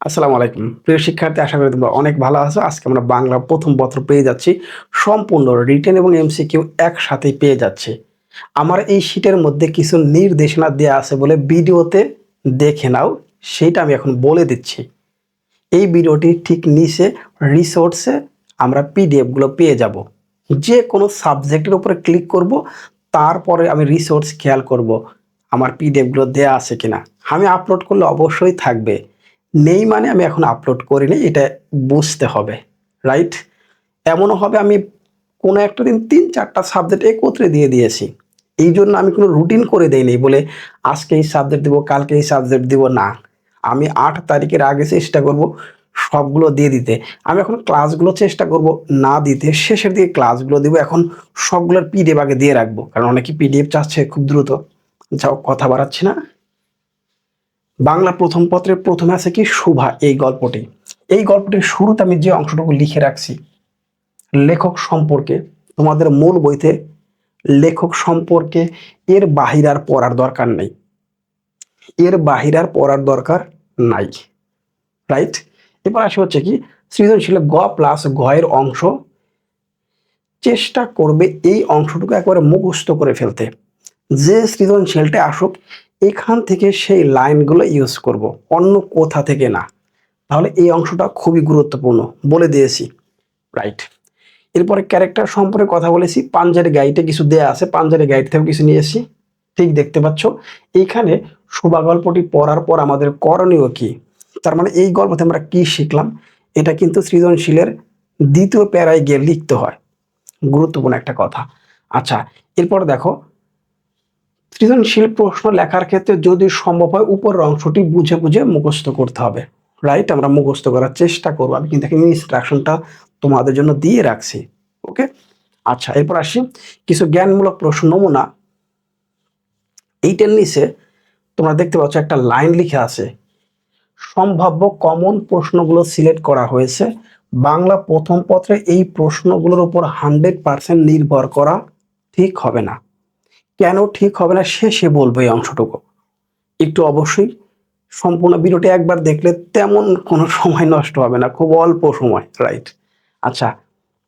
আসসালামু আলাইকুম। প্রিয় শিক্ষার্থী, আশা করি তোমরা অনেক ভালো আছো। আজকে আমরা বাংলা প্রথম পত্র পেয়ে যাচ্ছি। সম্পূর্ণ রিটেন এবং এমসিকিউ একসাথেই পেয়ে যাচ্ছে। আমার এই শীটের মধ্যে কিছু নির্দেশনা দেওয়া আছে বলে ভিডিওতে দেখে নাও। সেইটা আমি এখন বলে দিচ্ছি। এই ভিডিওটি ঠিক নিচে রিসোর্সে আমরা পিডিএফগুলো পেয়ে যাব। যে কোনো সাবজেক্টের উপরে ক্লিক করব, তারপরে আমি রিসোর্স খেয়াল করব। আমার পিডিএফগুলো দেয়া আছে কিনা। আমি আপলোড করলে অবশ্যই থাকবে। নেই মানে আমি এখন আপলোড করিনি, এটা বুঝতে হবে রাইট এমনও হবে আমি কোনো একটা দিন তিন চারটা সাবজেক্ট একত্রে দিয়ে দিয়েছি। এই জন্য আমি কোনো রুটিন করে দেইনি বলে আজকে এই সাবজেক্ট দিব, কালকে এই সাবজেক্ট দিব, না। আমি আট তারিখের আগে চেষ্টা করব সবগুলো দিয়ে দিতে। আমি এখন ক্লাসগুলো চেষ্টা করব না দিতে, শেষের দিকে ক্লাসগুলো দিব, এখন সবগুলোর পিডিএফ আগে দিয়ে রাখব, কারণ অনেকে পিডিএফ চাচ্ছে খুব দ্রুত। যাও, কথা বাড়াচ্ছি না। বাংলা প্রথম পত্রের প্রথমে আছে কি শুভা, এই গল্পটি। এই গল্পটির শুরুতে আমি যে অংশটুকু লিখে রাখছি, লেখক সম্পর্কে, তোমাদের মূল বইতে লেখক সম্পর্কে এর বাহির আর পড়ার দরকার নেই। এর বাহির আর পড়ার দরকার নাই। রাইট এবার আসে হচ্ছে কি সৃজনশীল গ প্লাস গয়ের অংশ। চেষ্টা করবে এই অংশটুকু একবারে মুখস্থ করে ফেলতে। যে সৃজনশীলটা আসুক এখান থেকে সেই লাইনগুলো ইউজ করব, অন্য কোথা থেকে না। তাহলে এই অংশটা খুবই গুরুত্বপূর্ণ, বলে দিয়েছি। রাইট এরপরে ক্যারেক্টার সম্পর্কে কথা বলেছি, পাঞ্জারি গাইডে কিছু দেয়া আছে, পাঞ্জারি গাইড থেকে কিছু নিয়ে এসেছি। ঠিক দেখতে পাচ্ছ, এইখানে শোভা গল্পটি পড়ার পর আমাদের করণীয় কি? তার মানে এই গল্পতে আমরা কি শিখলাম? এটা কিন্তু সৃজনশীলের দ্বিতীয় প্যারায় গিয়ে লিখতে হয়। গুরুত্বপূর্ণ একটা কথা। আচ্ছা এরপর দেখো সৃজনশীল প্রশ্ন লেখার ক্ষেত্রে যদি সম্ভব হয়, উপরের অংশটি বুঝে বুঝে মুখস্থ করতে হবে। রাইট আমরা মুখস্থ করার চেষ্টা করব। আমি কিন্তু এখানে ইনস্ট্রাকশনটা তোমাদের জন্য দিয়ে রাখছি। ওকে আচ্ছা এরপর আসি। কিছু জ্ঞানমূলক প্রশ্ন, নমুনা। এইটার নিচে তোমরা দেখতে পাচ্ছ একটা লাইন লিখে আছে। সম্ভাব্য কমন প্রশ্নগুলো সিলেক্ট করা হয়েছে। বাংলা প্রথম পত্রে এই প্রশ্নগুলোর উপর হান্ড্রেড পার্সেন্ট নির্ভর করা ঠিক হবে না। কেন ঠিক হবে না শেষে বলব এই অংশটুকু। একটু অবশ্যই সম্পূর্ণ ভিডিওটি একবার দেখলে তেমন কোনো সময় নষ্ট হবে না, খুব অল্প সময় রাইট আচ্ছা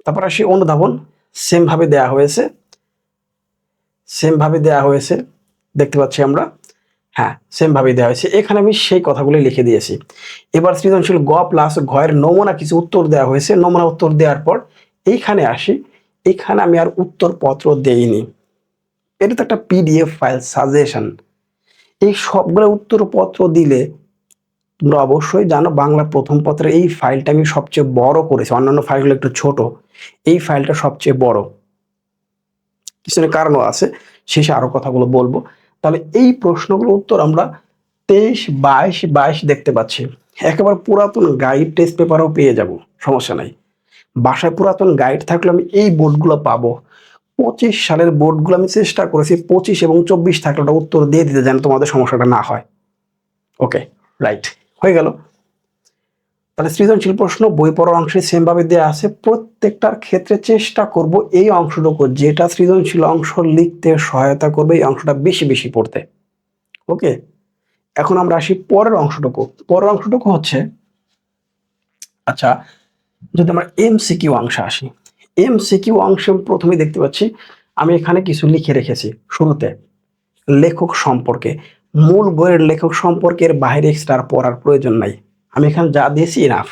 তারপর আসি অনুধাবন। সেমভাবে দেয়া হয়েছে। সেমভাবে দেয়া হয়েছে, দেখতে পাচ্ছি আমরা। হ্যাঁ সেমভাবে দেওয়া হয়েছে। এখানে আমি সেই কথাগুলি লিখে দিয়েছি। এবার সৃজনশীল গ প্লাস ঘয়ের নমুনা কিছু উত্তর দেওয়া হয়েছে। নমুনা উত্তর দেওয়ার পর এইখানে আসি। এখানে আমি আর উত্তরপত্র দেইনি। এটা তো একটা পিডিএফ ফাইল সাজেশন এই সবগুলো উত্তরপত্র দিলে তোমরা অবশ্যই জানো বাংলা প্রথম পত্রে এই ফাইলটা আমি সবচেয়ে বড় করেছি। অন্যান্য ফাইলগুলো একটু ছোট। এই ফাইলটা সবচেয়ে বড়। কিছু কারণও আছে। শেষে আরও কথাগুলো বলব। তাহলে এই প্রশ্নগুলোর উত্তর আমরা তেইশ, বাইশ বাইশ দেখতে পাচ্ছি। একেবারে পুরাতন গাইড টেস্ট পেপারও পেয়ে যাব। সমস্যা নাই। বাসায় পুরাতন গাইড থাকলে আমি এই বোর্ডগুলো পাবো। পঁচিশ সালের বোর্ডগুলো আমি চেষ্টা করেছি, পঁচিশ এবং চব্বিশ থাকলে ওটা উত্তর দিয়ে দিতে যেন তোমাদের সমস্যাটা না হয়। ওকে রাইট হয়ে গেল। তাহলে সৃজনশীল প্রশ্ন, বই পড়ার অংশে সেমভাবে দেওয়া আছে, প্রত্যেকটার ক্ষেত্রে চেষ্টা করব এই অংশটুকু, যেটা সৃজনশীল অংশ লিখতে সহায়তা করবে এই অংশটা বেশি বেশি পড়তে। ওকে এখন আমরা আসি পরের অংশটুকু। পরের অংশটুকু হচ্ছে আচ্ছা যদি আমরা এমসিকিউ অংশে আসি এমসিকিউ অংশে প্রথমে দেখতে পাচ্ছি। আমি এখানে কিছু লিখে রেখেছি শুরুতে। লেখক সম্পর্কে। মূল বইয়ের লেখক সম্পর্কের বাইরে এক্সট্রা আর পড়ার প্রয়োজন নাই। আমি এখানে যা দিয়েছি ইনাফ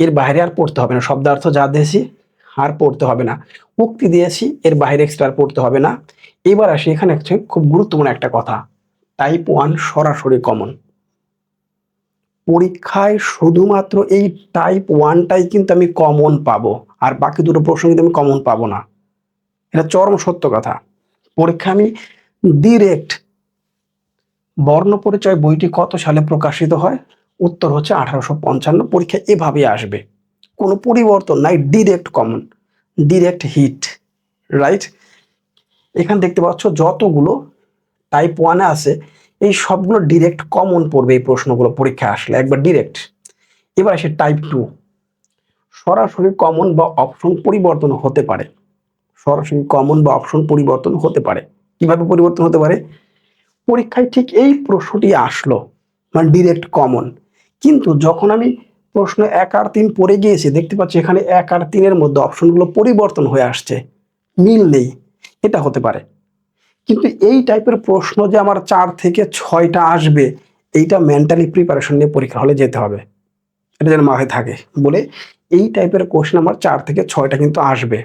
এর বাইরে আর পড়তে হবে না। শব্দার্থ যা দিয়েছি আর পড়তে হবে না। উক্তি দিয়েছি, এর বাইরে এক্সট্রা আর পড়তে হবে না। এবার আসি এখানে খুব গুরুত্বপূর্ণ একটা কথা। টাইপ ওয়ান সরাসরি কমন পরীক্ষায় শুধুমাত্র এই টাইপ ওয়ানটাই কিন্তু আমি কমন পাবো। আর বাকি দুটো প্রশ্ন কিন্তু আমি কমন পাবো না। এটা চরম সত্য কথা। পরীক্ষা আমি ডিরেক্ট বর্ণ পরিচয় বইটি কত সালে প্রকাশিত হয়? উত্তর হচ্ছে আঠারোশো পঞ্চান্ন। পরীক্ষা এভাবে আসবে। কোনো পরিবর্তন নাই direct common direct hit right এখানে দেখতে পাচ্ছ যতগুলো টাইপ ওয়ানে আছে, এই সবগুলো ডিরেক্ট কমন পড়বে এই প্রশ্নগুলো পরীক্ষা আসলে, একবার ডিরেক্ট এবার আসে টাইপ টু সরাসরি কমন বা অপশন পরিবর্তন হতে পারে। সরাসরি কমন বা অপশন পরিবর্তন হতে পারে। কীভাবে পরিবর্তন হতে পারে? পরীক্ষায় ঠিক এই প্রশ্নটি আসলো মানে ডিরেক্ট কমন কিন্তু যখন আমি প্রশ্ন এক আর তিন পড়ে গিয়েছি, দেখতে পাচ্ছি এখানে এক আর তিনের মধ্যে অপশনগুলো পরিবর্তন হয়ে আসছে। মিল নেই, এটা হতে পারে। কিন্তু এই টাইপের প্রশ্ন যে আমার চার থেকে ছয়টা আসবে, এইটা মেন্টালি প্রিপারেশন নিয়ে পরীক্ষা হলে যেতে হবে। এটা যেন মাথায় থাকে বলে এই টাইপের কোশ্চেন আমার চার থেকে ছয়টা কিন্তু আসবে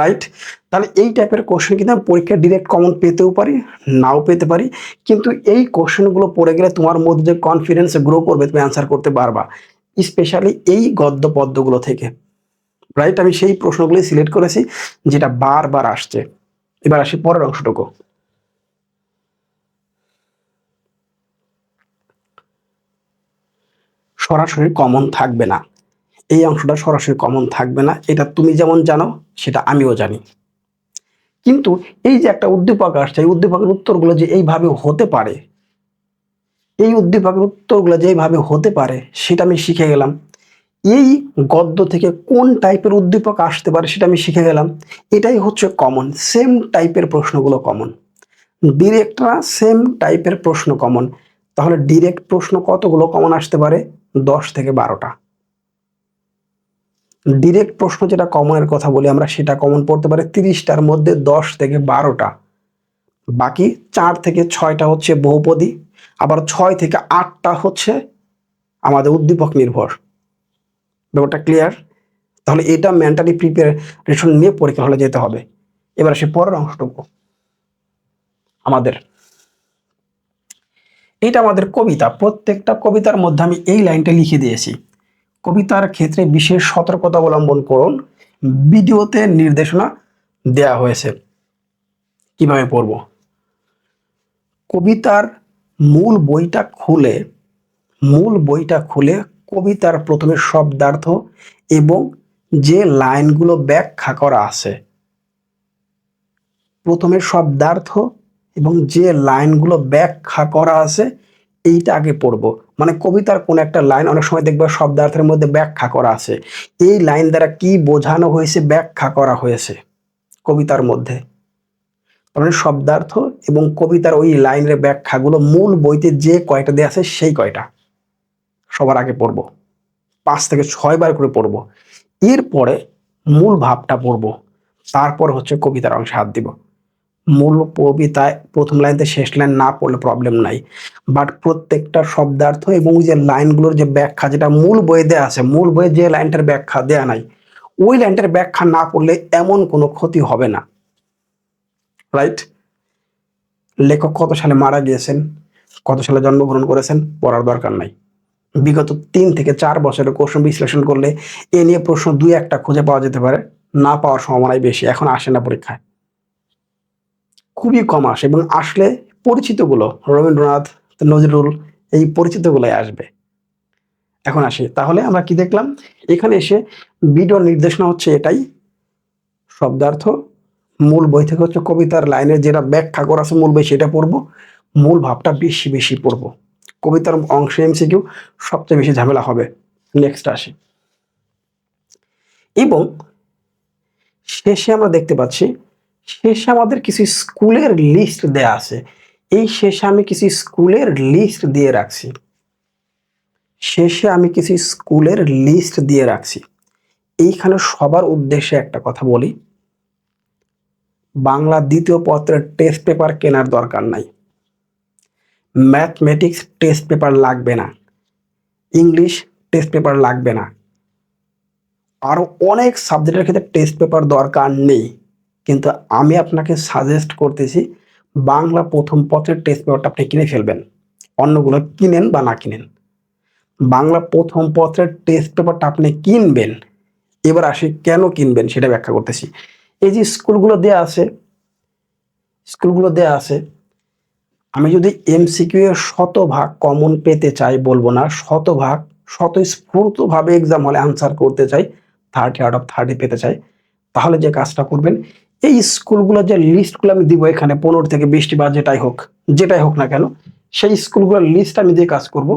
রাইট তাহলে এই টাইপের কোশ্চেন কিন্তু আমি পরীক্ষায় ডিরেক্ট কমন পেতেও পারি, নাও পেতে পারি, কিন্তু এই কোশ্চেনগুলো পড়ে গেলে তোমার মধ্যে যে কনফিডেন্স গ্রো করবে, তুমি অ্যান্সার করতে পারবা স্পেশালি এই গদ্য পদ্যগুলো থেকে রাইট আমি সেই প্রশ্নগুলি সিলেক্ট করেছি, যেটা বারবার আসছে। এবার আসি পরের অংশটুকু। সরাসরি কমন থাকবে না। এই অংশটা সরাসরি কমন থাকবে না। এটা তুমি যেমন জানো, সেটা আমিও জানি। কিন্তু এই যে একটা উদ্দীপক আসছে, এই উদ্দীপকের উত্তরগুলো যে এইভাবে হতে পারে, এই উদ্দীপকের উত্তরগুলো যে এইভাবে হতে পারে, সেটা আমি শিখে গেলাম। এই গদ্য থেকে কোন টাইপের উদ্দীপক আসতে পারে, সেটা আমি শিখে গেলাম। এটাই হচ্ছে কমন সেম টাইপের প্রশ্নগুলো কমন ডিরেক্টরা সেম টাইপের প্রশ্ন কমন তাহলে ডিরেক্ট প্রশ্ন কতগুলো কমন আসতে পারে? দশ থেকে বারোটা। ডিরেক্ট প্রশ্ন যেটা কমনের কথা বলি আমরা, সেটা কমন পড়তে পারে তিরিশটার মধ্যে দশ থেকে বারোটা। বাকি চার থেকে ছয়টা হচ্ছে বহুপদী, আবার ছয় থেকে আটটা হচ্ছে আমাদের উদ্দীপক নির্ভর। ব্যাপারটা ক্লিয়ার তাহলে এটা মেন্টালি প্রিপারেশন নিয়ে পরীক্ষা হলে যেতে হবে। এবার সে পরের অংশটুকু। আমাদের। এটা আমাদের কবিতা। প্রত্যেকটা কবিতার মধ্যে আমি এই লাইনটা লিখে দিয়েছি। কবিতার ক্ষেত্রে বিশেষ সতর্কতা অবলম্বন করুন। ভিডিওতে নির্দেশনা দেয়া হয়েছে। কীভাবে পড়ব? কবিতার মূল বইটা খুলে, মূল বইটা খুলে কবিতার প্রথমে শব্দার্থ এবং যে লাইনগুলো ব্যাখ্যা করা আছে। প্রথমে শব্দার্থ এবং যে লাইনগুলো ব্যাখ্যা করা আছে এইটা আগে পড়ব। মানে কবিতার কোন একটা লাইন অনেক সময় দেখবে শব্দার্থের মধ্যে ব্যাখ্যা করা আছে। এই লাইন দ্বারা কি বোঝানো হয়েছে, ব্যাখ্যা করা হয়েছে কবিতার মধ্যে? মানে শব্দার্থ এবং কবিতার ওই লাইনের ব্যাখ্যাগুলো মূল বইতে যে কয়টা দেওয়া আছে সেই কয়টা। সবার আগে পড়ব। পাঁচ থেকে ছয় বার করে পড়ব। এরপরে মূল ভাবটা পড়ব। তারপর হচ্ছে কবিতার অংশে হাত দিব। মূল কবিতায় প্রথম লাইনতে শেষ লাইন না পড়লে প্রবলেম নাই। বাট প্রত্যেকটা শব্দার্থ এবং যে লাইনগুলোর যে ব্যাখ্যা, যেটা মূল বইয়ে দেওয়া আছে, মূল বইয়ে যে লাইনটার ব্যাখ্যা দেয়া নাই, ওই লাইনটার ব্যাখ্যা না পড়লে এমন কোনো ক্ষতি হবে না। রাইট লেখক কত সালে মারা গিয়েছেন? কত সালে জন্মগ্রহণ করেছেন? পড়ার দরকার নাই। বিগত তিন থেকে চার বছরের কোশ্চেন বিশ্লেষণ করলে এ নিয়ে প্রশ্ন দুই একটা খুঁজে পাওয়া যেতে পারে। না পাওয়ার সম্ভাবনাই বেশি। এখন আসে না পরীক্ষায়। খুবই কম আসে এবং আসলে পরিচিতগুলো রবীন্দ্রনাথ, নজরুল এই পরিচিতগুলোই আসবে। এখন আসি, তাহলে আমরা কি দেখলাম? এখানে এসে বিডর নির্দেশনা হচ্ছে এটাই। শব্দার্থ, মূল বই থেকে হচ্ছে কবিতার লাইনের যেটা ব্যাখ্যা করা আছে মূল বই সেটা পড়ব। মূল ভাবটা বেশি বেশি পড়ব। কবিতার অংশে এমসিকিউ সবচেয়ে বেশি ঝামেলা হবে। নেক্সট আসি। এবং শেষে আমরা দেখতে পাচ্ছি আমাদের কিছু স্কুলের লিস্ট দেয়া আছে। এই শেষে আমি কিছু স্কুলের লিস্ট দিয়ে রাখছি। শেষে আমি কিছু স্কুলের লিস্ট দিয়ে রাখছি। এইখানে সবার উদ্দেশ্যে একটা কথা বলি। বাংলা দ্বিতীয় পত্রের টেস্ট পেপার কেনার দরকার নাই। ম্যাথমেটিক্স টেস্ট পেপার লাগবে না। ইংলিশ টেস্ট পেপার লাগবে না। আরও অনেক সাবজেক্টের ক্ষেত্রে টেস্ট পেপার দরকার নেই। কিন্তু আমি আপনাকে সাজেস্ট করতেছি, বাংলা প্রথম পত্রের টেস্ট পেপারটা আপনি কিনে ফেলবেন। অন্যগুলো কিনেন বা না কিনেন। বাংলা প্রথম পত্রের টেস্ট পেপারটা আপনি কিনবেন, এবার আসি কেন কিনবেন সেটা ব্যাখ্যা করতেছি। এই যে স্কুলগুলো দেয়া আছে, স্কুলগুলো দেয়া আছে, আমি যদি এমসিকিউ এর শতভাগ কমন পেতে চাই বলব না, শতভাগ, স্বতঃস্ফূর্তভাবে এক্সাম হলে আনসার করতে চাই থার্টি আউট অফ থার্টি পেতে চাই, তাহলে যে কাজটা করবেন এই স্কুলগুলোর যে লিস্টগুলো আমি দিব এখানে, পনেরো থেকে বিশটি বা যেটাই হোক যেটাই হোক না কেন, সেই স্কুলগুলোর লিস্ট আমি দিয়ে কাজ করব,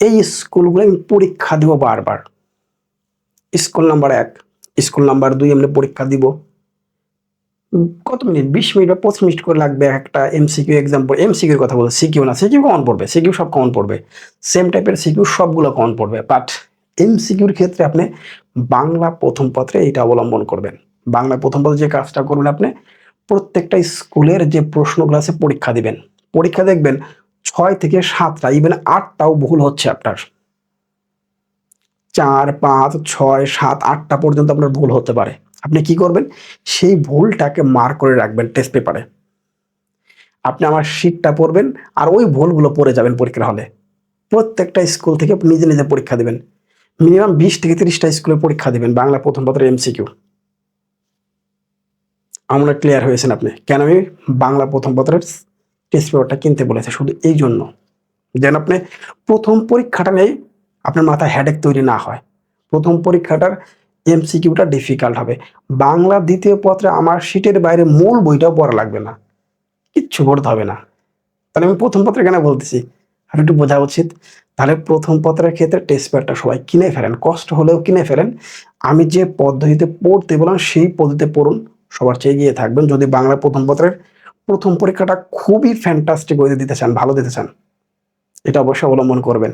এই স্কুলগুলো আমি পরীক্ষা দিব বারবার। স্কুল নাম্বার এক, স্কুল নাম্বার দুই এমনি পরীক্ষা দিব। কত মিনিট? বিশ মিনিট বা পঁচিশ মিনিট করে লাগবে একটা এমসিকিউ এক্সাম্পল এমসিকিউর কথা বলছি সিকিউ না সিকিউ কমন পড়বে সিকিউ সব কমন পড়বে। সেম টাইপের সিকিউ সবগুলো কমন পড়বে বাট এমসিকিউর ক্ষেত্রে আপনি বাংলা প্রথম পত্রে এইটা অবলম্বন করবেন। বাংলা প্রথম পত্রে যে কাজটা করবেন আপনি, প্রত্যেকটা স্কুলের যে প্রশ্নগুলো আছে পরীক্ষা দিবেন। পরীক্ষা দেখবেন ছয় থেকে সাতটা ইভেন আটটাও ভুল হচ্ছে আপনার। চার, পাঁচ, ছয়, সাত, আটটা পর্যন্ত আপনার ভুল হতে পারে। আপনি কি করবেন? সেই ভুলটাকে মার করে রাখবেন টেস্ট পেপারে আপনি আমার শীটটা পড়বেন, আর ওই ভুলগুলো পড়ে যাবেন পরীক্ষার হলে। প্রত্যেকটা স্কুল থেকে নিজে নিজে পরীক্ষা দেবেন। মিনিমাম বিশ থেকে তিরিশটা স্কুলে পরীক্ষা দেবেন বাংলা প্রথম পত্রের এমসিকিউ আমরা ক্লিয়ার হয়েছেন আপনি। কেন আমি বাংলা প্রথম পত্রের টেস্ট পেপারটা কিনতে বলেছে? শুধু এই জন্য। যেন আপনি প্রথম পরীক্ষাটা নেই, আপনার মাথায় হেডেক তৈরি না হয়। প্রথম পরীক্ষাটার এমসিকিউটা ডিফিকাল্ট হবে। বাংলা দ্বিতীয় পত্রে আমার সিটের বাইরে মূল বইটাও পড়া লাগবে না। কিচ্ছু পড়তে হবে না। তাহলে আমি প্রথম পত্রে কেন বলতেছি? আর একটু বোঝা উচিত, তাহলে প্রথম পত্রের ক্ষেত্রে টেস্ট পেপারটা সবাই কিনে ফেলেন, কষ্ট হলেও কিনে ফেলেন। আমি যে পদ্ধতিতে পড়তে বললাম, সেই পদ্ধতিতে পড়ুন, সবার চেয়ে এগিয়ে থাকবেন। যদি বাংলা প্রথম পত্রের প্রথম পরীক্ষাটা খুবই ফ্যান্টাস্টিক ওয়েতে দিতে চান, ভালো দিতে চান, এটা অবশ্যই অবলম্বন করবেন।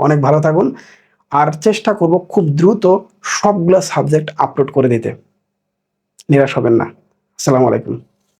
অনেক ভালো থাকুন, আর চেষ্টা করব খুব দ্রুত সবগুলো সাবজেক্ট আপলোড করে দিতে। নিরাশ হবেন না। আসসালামু আলাইকুম।